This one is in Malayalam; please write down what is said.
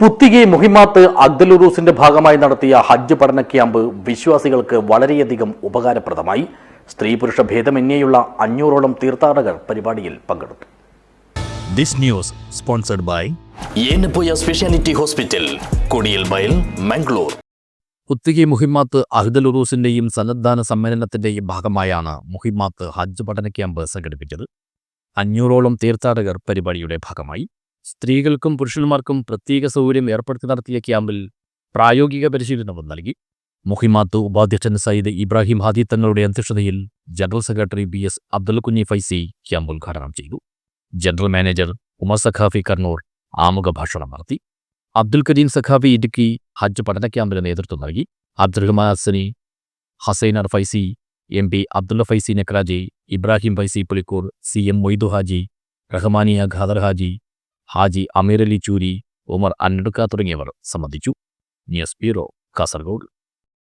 പുത്തികെ മുഹിമാത്ത് അബ്ദുലുറൂസിന്റെ ഭാഗമായി നടത്തിയ ഹജ്ജ് പഠന ക്യാമ്പ് വിശ്വാസികൾക്ക് വളരെയധികം ഉപകാരപ്രദമായി. സ്ത്രീ പുരുഷ ഭേദമന്യേയുള്ള അഞ്ഞൂറോളം തീർത്ഥാടകർ പരിപാടിയിൽ പങ്കെടുത്തു. This news sponsored by Yenepoya speciality hospital Kodiyal Bail Mangalore. ഉത്തികി Muhimmath Ahdal ഉറൂസിന്റെയും സന്നദ്ധാന സമ്മേളനത്തിന്റെയും ഭാഗമായാണ് മുഹിമാത്ത് ഹജ്ജ് പഠന ക്യാമ്പ് സംഘടിപ്പിച്ചത്. അഞ്ഞൂറോളം തീർത്ഥാടകർ പരിപാടിയുടെ ഭാഗമായി. സ്ത്രീകൾക്കും പുരുഷന്മാർക്കും പ്രത്യേക സൗകര്യം ഏർപ്പെടുത്തി നടത്തിയ ക്യാമ്പിൽ പ്രായോഗിക പരിശീലനവും നൽകി. മുഹിമാത്ത് ഉപാധ്യക്ഷൻ സയ്യിദ് ഇബ്രാഹിം ഹാദി തങ്ങളുടെ അധ്യക്ഷതയിൽ general secretary B S Abdul Kunhi Faizi camp ഉദ്ഘാടനം ചെയ്തു. ജനറൽ മാനേജർ ഉമർ സഖാഫി കർണൂർ ആമുഖ ഭാഷണം നടത്തി. അബ്ദുൽ കരീം സഖാഫി ഇടുക്കി ഹജ്ജ് പഠന ക്യാമ്പിന് നേതൃത്വം നൽകി. Abdurahman Hasani Hasainar Faizi M P Abdulla Faizi Nakraji Ibrahim Faizi Pulikkur C M Moidu Haji Rahmaniya Khader Haji Haji Ameer Ali Choori Umar Annadukka തുടങ്ങിയവർ സംബന്ധിച്ചു. News bureau Kasaragod.